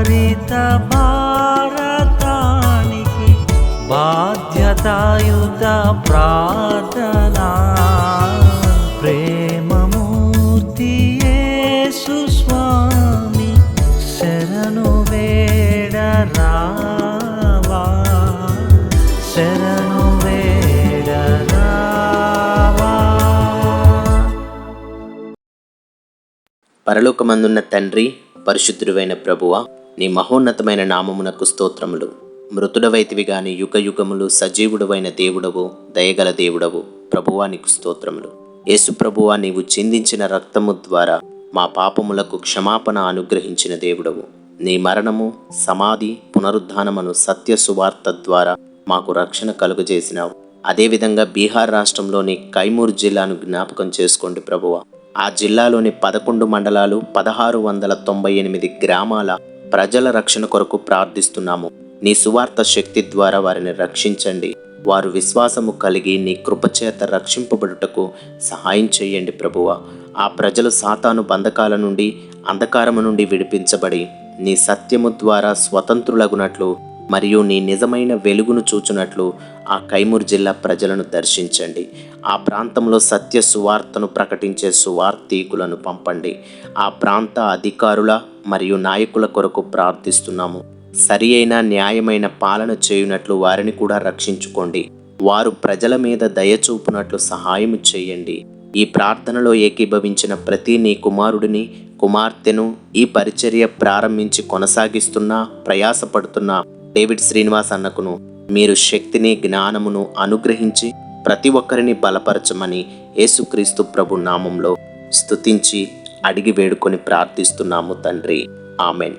హరిత భారతానికి బాధ్యతాయుత ప్రార్థనా. ప్రేమమూర్తి స్వామి శరణు వేడ పరలోకమందున్న తండ్రి పరిశుద్ధుడైన ప్రభువ నీ మహోన్నతమైన నామమునకు స్తోత్రములు. మృతుడవైతివి గాని యుగ యుగములు సజీవుడవైన దేవుడవు దయగల దేవుడవు ప్రభువానికి స్తోత్రములు. యేసు ప్రభువా నీవు చిందించిన రక్తము ద్వారా మా పాపములకు క్షమాపణ అనుగ్రహించిన దేవుడవు. నీ మరణము సమాధి పునరుద్ధానమును సత్య సువార్త ద్వారా మాకు రక్షణ కలుగజేసినావు. అదేవిధంగా బీహార్ రాష్ట్రంలోని కైమూర్ జిల్లాను జ్ఞాపకం చేసుకోండి ప్రభువా. ఆ జిల్లాలోని పదకొండు మండలాలు పదహారు వందల తొంభై ఎనిమిది గ్రామాల ప్రజల రక్షణ కొరకు ప్రార్థిస్తున్నాము. నీ సువార్త శక్తి ద్వారా వారిని రక్షించండి. వారు విశ్వాసము కలిగి నీ కృపచేత రక్షింపబడుటకు సహాయం చేయండి ప్రభువ. ఆ ప్రజలు సాతాను బంధకాల నుండి అంధకారము నుండి విడిపించబడి నీ సత్యము ద్వారా స్వతంత్రులగునట్లు మరియు నీ నిజమైన వెలుగును చూచునట్లు ఆ కైమూర్ జిల్లా ప్రజలను దర్శించండి. ఆ ప్రాంతంలో సత్య సువార్తను ప్రకటించే సువార్థీకులను పంపండి. ఆ ప్రాంత అధికారుల మరియు నాయకుల కొరకు ప్రార్థిస్తున్నాము. సరి అయిన న్యాయమైన పాలన చేయునట్లు వారిని కూడా రక్షించుకోండి. వారు ప్రజల మీద దయ చూపునట్లు సహాయం చేయండి. ఈ ప్రార్థనలో ఏకీభవించిన ప్రతి నీ కుమారుడిని కుమార్తెను ఈ పరిచర్య ప్రారంభించి కొనసాగిస్తున్నా ప్రయాసపడుతున్నా డేవిడ్ శ్రీనివాస్ అన్నకును మీరు శక్తిని జ్ఞానమును అనుగ్రహించి ప్రతి ఒక్కరిని బలపరచమని యేసుక్రీస్తు ప్రభు నామంలో స్తుతించి అడిగి వేడుకొని ప్రార్థిస్తున్నాము తండ్రి. ఆమెన్.